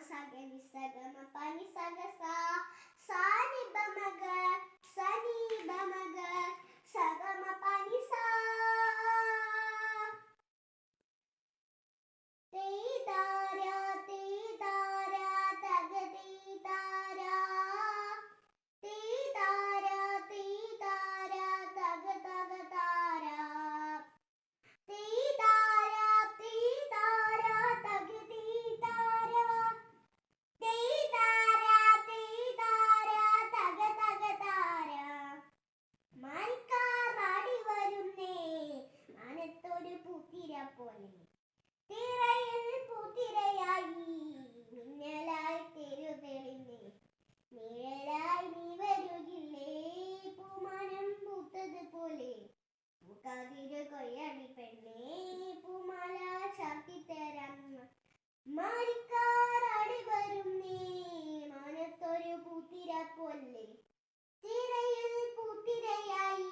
sabi ni sa gama pa ni sa gasa. Sa ni ba maga? Sa ni. പൂത്തിര പോലെ തിരയിൽ പൂത്തിരയായി മിന്നലായി തെരു തെളിഞ്ഞ്. നിഴലായി നീ വരുകില്ലേ പൂമാനം പൂത്തത് പോലെ പൂക്കാതിര കൊയ്യാടി പെണ്ണേ പൂമാല ചാർത്തി തരാം. വരും നീ മാനത്തൊരു പൂത്തിര പോലെ. തിരയിൽ പൂത്തിരയായി